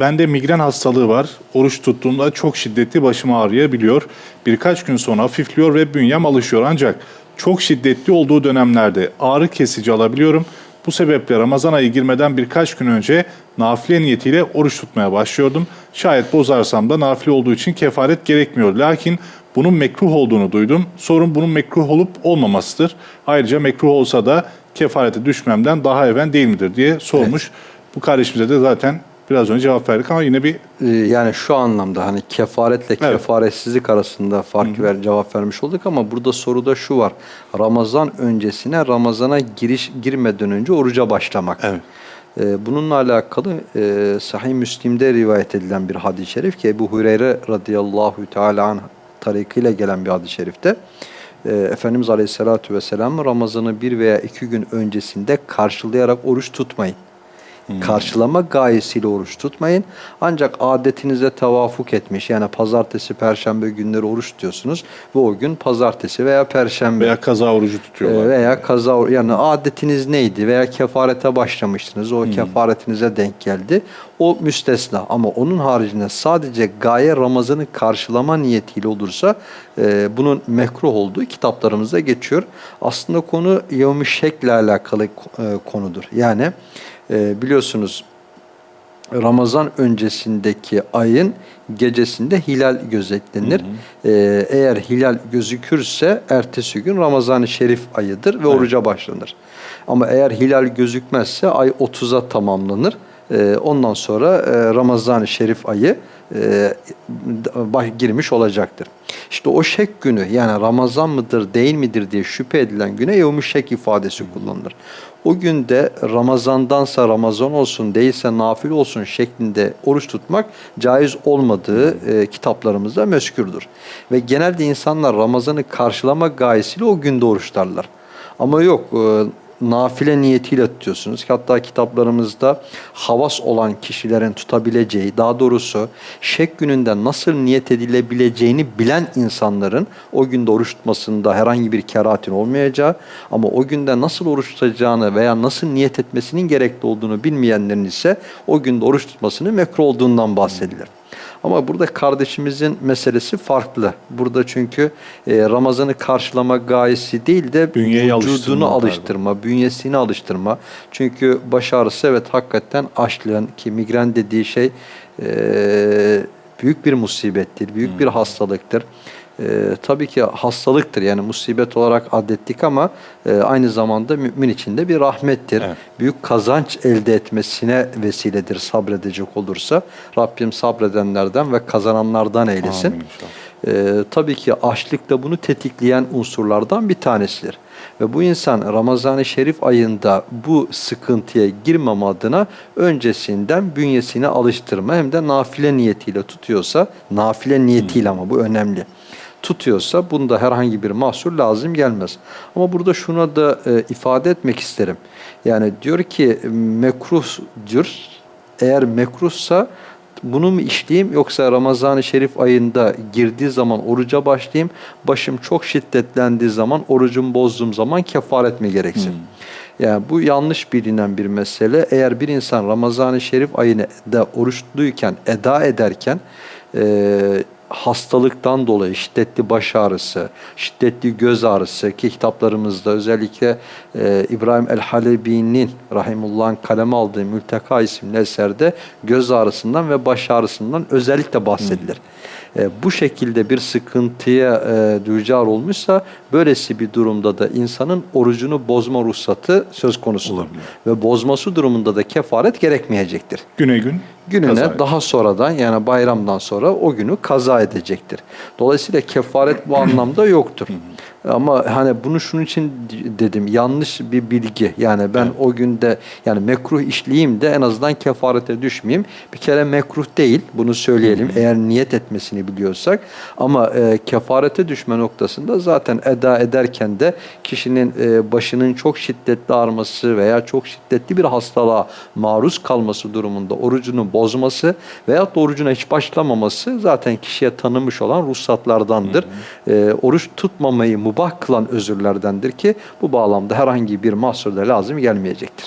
Bende migren hastalığı var. Oruç tuttuğumda çok şiddetli başım ağrıyabiliyor. Birkaç gün sonra hafifliyor ve bünyem alışıyor ancak çok şiddetli olduğu dönemlerde ağrı kesici alabiliyorum. Bu sebeple Ramazan ayı girmeden birkaç gün önce nafile niyetiyle oruç tutmaya başlıyordum. Şayet bozarsam da nafile olduğu için kefaret gerekmiyor. Lakin bunun mekruh olduğunu duydum. Sorun bunun mekruh olup olmamasıdır. Ayrıca mekruh olsa da kefarete düşmemden daha evvel değil midir diye sormuş. Bu kardeşimize de zaten biraz önce cevap verdik ama yine bir Ee, yani şu anlamda hani kefaretle Evet. kefaretsizlik arasında fark ver, cevap vermiş olduk ama burada soruda şu var. Ramazan öncesine Ramazana giriş girmeden önce oruca başlamak. Evet. Ee, bununla alakalı e, Sahih Müslim'de rivayet edilen bir hadis-i şerif ki Ebu Hureyre radıyallahu teala anh tarikıyla gelen bir hadis-i şerifte e, Efendimiz Aleyhisselatü Vesselam Ramazan'ı bir veya iki gün öncesinde karşılayarak oruç tutmayın. Karşılama gayesiyle oruç tutmayın. Ancak adetinize tevafuk etmiş yani pazartesi, perşembe günleri oruç tutuyorsunuz ve o gün pazartesi veya perşembe veya kaza orucu tutuyorlar. ee, veya kaza yani adetiniz neydi veya kefarete başlamıştınız o kefaretinize denk geldi o müstesna ama onun haricinde sadece gaye Ramazan'ı karşılama niyetiyle olursa e, bunun mekruh olduğu kitaplarımızda geçiyor. Aslında konu yevmi şekle alakalı e, konudur. Yani e, biliyorsunuz Ramazan öncesindeki ayın gecesinde hilal gözetlenir. Ee, eğer hilal gözükürse ertesi gün Ramazan-ı Şerif ayıdır ve oruca başlanır. Ama eğer hilal gözükmezse ay 30'a tamamlanır. Ee, ondan sonra e, Ramazan-ı Şerif ayı e, girmiş olacaktır. İşte o şek günü yani Ramazan mıdır değil midir diye şüphe edilen güne yevmi şek ifadesi kullanılır. O günde Ramazandansa Ramazan olsun değilse nafil olsun şeklinde oruç tutmak caiz olmadığı e, kitaplarımızda meskürdür. Ve genelde insanlar Ramazan'ı karşılama gayesiyle o günde oruçlarlar. Ama yok e, nafile niyetiyle tutuyorsunuz. Hatta kitaplarımızda havas olan kişilerin tutabileceği, daha doğrusu şek gününde nasıl niyet edilebileceğini bilen insanların o günde oruç tutmasında herhangi bir keratin olmayacağı ama o günde nasıl oruç tutacağını veya nasıl niyet etmesinin gerekli olduğunu bilmeyenlerin ise o günde oruç tutmasının mekruh olduğundan bahsedilir. Ama burada kardeşimizin meselesi farklı. Burada çünkü e, Ramazan'ı karşılama gayesi değil de Bünyeyi vücudunu alıştırma alıştırma, bünyesini alıştırma. Çünkü baş ağrısı evet hakikaten açlığın ki migren dediği şey e, büyük bir musibettir, büyük Hmm. bir hastalıktır. E, tabii ki hastalıktır yani musibet olarak adettik ama e, aynı zamanda mümin için de bir rahmettir. Evet. Büyük kazanç elde etmesine vesiledir sabredecek olursa. Rabbim sabredenlerden ve kazananlardan eylesin. Amin. Ee, tabii ki açlık da bunu tetikleyen unsurlardan bir tanesidir. Ve bu insan Ramazan-ı Şerif ayında bu sıkıntıya girmem adına öncesinden bünyesini alıştırma hem de nafile niyetiyle tutuyorsa, nafile niyetiyle ama bu önemli. Tutuyorsa bunda herhangi bir mahsur lazım gelmez. Ama burada şuna da e, ifade etmek isterim. Yani diyor ki mekruhdur. Eğer mekruhsa bunu mu işleyeyim yoksa Ramazan-ı Şerif ayında girdiği zaman oruca başlayayım, başım çok şiddetlendiği zaman, orucumu bozduğum zaman kefaret mi gereksin? Yani bu yanlış bilinen bir mesele. Eğer bir insan Ramazan-ı Şerif ayını da oruçluyken, eda ederken e, hastalıktan dolayı şiddetli baş ağrısı, şiddetli göz ağrısı ki kitaplarımızda özellikle e, İbrahim el-Halebi'nin rahimullah'ın kaleme aldığı Mülteka isimli eserde göz ağrısından ve baş ağrısından özellikle bahsedilir. E, bu şekilde bir sıkıntıya e, düçar olmuşsa böylesi bir durumda da insanın orucunu bozma ruhsatı söz konusudur. Olabilir. Ve bozması durumunda da kefaret gerekmeyecektir Güne gün gününe kaza daha sonradan yani bayramdan sonra o günü kaza edecektir. Dolayısıyla kefaret bu anlamda yoktur. Ama hani bunu şunun için dedim yanlış bir bilgi. Yani ben o günde yani mekruh işleyeyim de en azından kefarete düşmeyeyim. Bir kere mekruh değil bunu söyleyelim eğer niyet etmesini biliyorsak. Ama e, kefarete düşme noktasında zaten eda ederken de kişinin e, başının çok şiddetli ağrıması veya çok şiddetli bir hastalığa maruz kalması durumunda orucunu bozması da orucuna hiç başlamaması zaten kişiye tanınmış olan ruhsatlardandır. E, oruç tutmamayı mubah kılan özürlerdendir ki bu bağlamda herhangi bir mahsur da lazım gelmeyecektir.